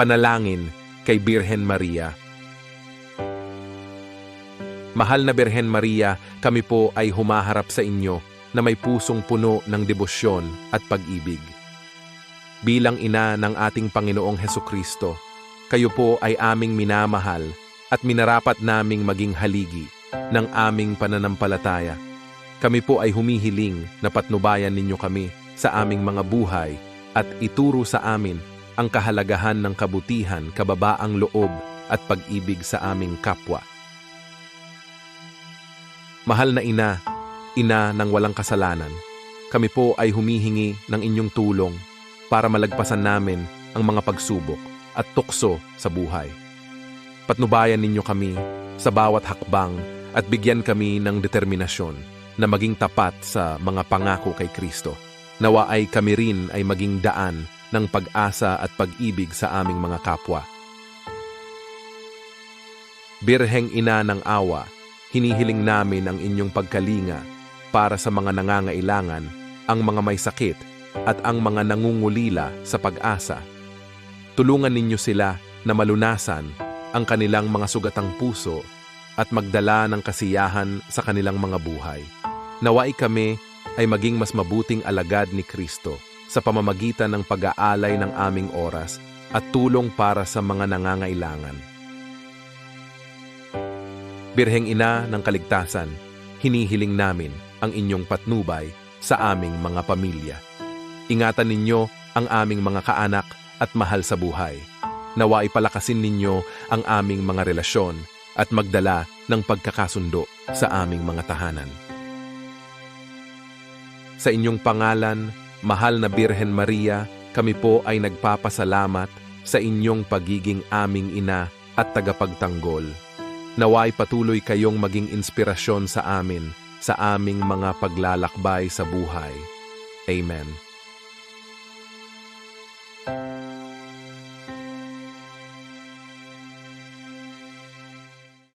Panalangin kay Birhen Maria. Mahal na Birhen Maria, kami po ay humaharap sa inyo na may pusong puno ng debosyon at pag-ibig. Bilang ina ng ating Panginoong Heso Kristo, kayo po ay aming minamahal at minarapat naming maging haligi ng aming pananampalataya. Kami po ay humihiling na patnubayan ninyo kami sa aming mga buhay at ituro sa amin ang kahalagahan ng kabutihan, kababaang loob at pag-ibig sa aming kapwa. Mahal na ina, ina ng walang kasalanan, kami po ay humihingi ng inyong tulong para malagpasan namin ang mga pagsubok at tukso sa buhay. Patnubayan ninyo kami sa bawat hakbang at bigyan kami ng determinasyon na maging tapat sa mga pangako kay Kristo. Nawa ay kami rin ay maging daan ng pag-asa at pag-ibig sa aming mga kapwa. Birheng ina ng awa, hinihiling namin ang inyong pagkalinga para sa mga nangangailangan, ang mga may sakit, at ang mga nangungulila sa pag-asa. Tulungan ninyo sila na malunasan ang kanilang mga sugatang puso at magdala ng kasiyahan sa kanilang mga buhay. Nawai kami ay maging mas mabuting alagad ni Kristo sa pamamagitan ng pag-aalay ng aming oras at tulong para sa mga nangangailangan. Birheng ina ng kaligtasan, hinihiling namin ang inyong patnubay sa aming mga pamilya. Ingatan ninyo ang aming mga kaanak at mahal sa buhay. Nawa ipalakasin ninyo ang aming mga relasyon at magdala ng pagkakasundo sa aming mga tahanan. Sa inyong pangalan, mahal na Birhen Maria, kami po ay nagpapasalamat sa inyong pagiging aming ina at tagapagtanggol. Naway patuloy kayong maging inspirasyon sa amin sa aming mga paglalakbay sa buhay. Amen.